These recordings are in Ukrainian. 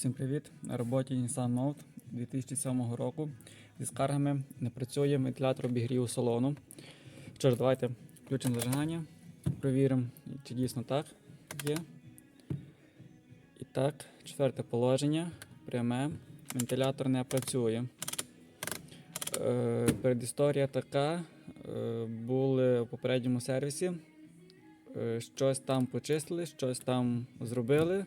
Всім привіт! На роботі Nissan Note 2007 року зі скаргами не працює вентилятор обігріву салону. Що ж, давайте включимо зажигання, провіримо, чи дійсно так є. І так, четверте положення, пряме, вентилятор не працює. Е, передісторія така, е, були в попередньому сервісі. Е, щось там почистили, щось там зробили.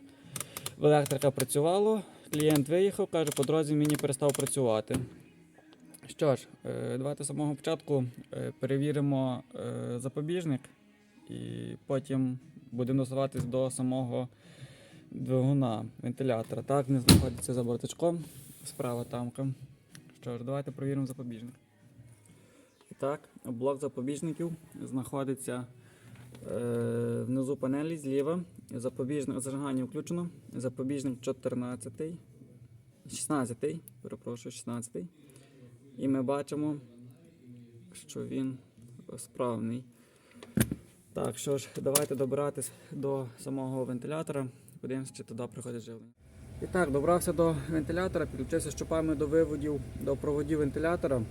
Електрика працювало, клієнт виїхав, каже, по дорозі мені перестав працювати. Що ж, е, давайте з самого початку е, перевіримо е, запобіжник і потім будемо досуватись до самого двигуна вентилятора. Так, він знаходиться за бортичком, справа тамка. Що ж, давайте перевіримо запобіжник. Так, блок запобіжників знаходиться внизу панелі зліва. Запобіжник зажигання включено. Запобіжник 14, 16, перепрошую, 16. І ми бачимо, що він справний. Так, що ж, давайте добиратись до самого вентилятора. Подивимося, чи туди приходить живлення. І так, добрався до вентилятора, підключився щупами до виводів, до проводів вентилятора.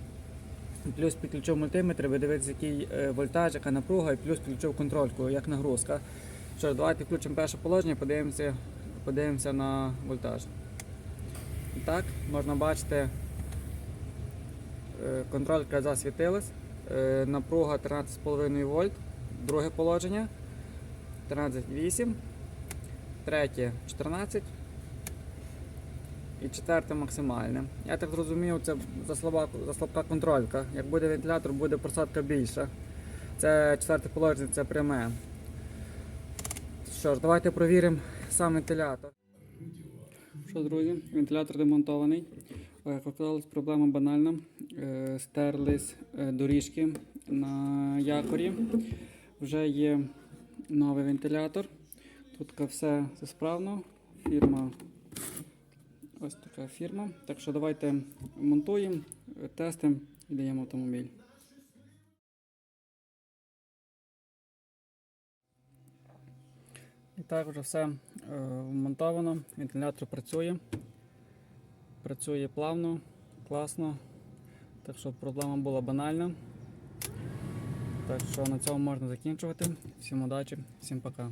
Плюс підключив мультиметр, ви дивитесь, який е, вольтаж, яка напруга, і плюс підключив контрольку, як нагрузка. Що ж, давайте включимо перше положення, подивимося, подивимося на вольтаж. Так, можна бачити, е, контролька засвітилась, е, напруга 13,5 вольт, друге положення 13,8, третє 14 і четверте максимальне. Я так зрозумів, це за слаба, за слабка контролька. Як буде вентилятор, буде просадка більша. Це четверте положення, це пряме. Що ж, давайте провіримо сам вентилятор. Що, друзі, вентилятор демонтований. Як оказалось, проблема банальна. Е, Стерлись е, доріжки на якорі. Вже є новий вентилятор. Тут все, все справно. Фірма Ось така фірма. Так що давайте монтуємо, тестимо і даємо автомобіль. І так вже все е, вмонтовано, вентилятор працює. Працює плавно, класно. Так що проблема була банальна. Так що на цьому можна закінчувати. Всім удачі, всім пока.